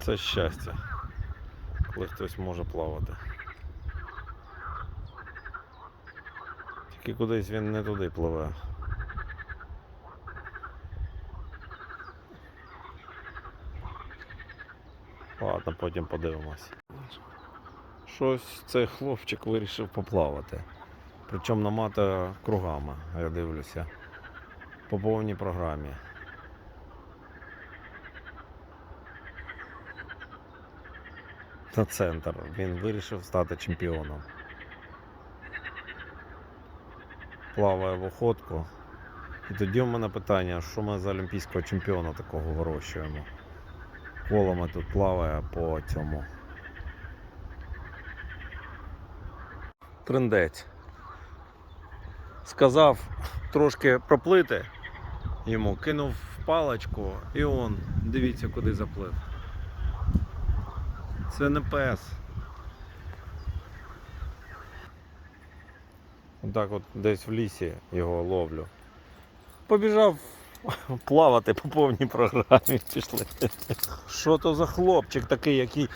Це щастя, коли хтось може плавати. Тільки кудись він не туди пливе. Ладно, потім подивимось. Щось цей хлопчик вирішив поплавати. Причому намата кругами, я дивлюся. По повній програмі. На центр. Він вирішив стати чемпіоном. Плаває в охотку. І тоді у мене питання, що ми за олімпійського чемпіона такого вирощуємо. Колами тут плаває по цьому. Трендець. Сказав трошки проплити йому, кинув паличку і он, дивіться, куди заплив. Це не пес. Отак от десь в лісі його ловлю. Побіжав плавати по повній програмі. Пішли. Що то за хлопчик такий, який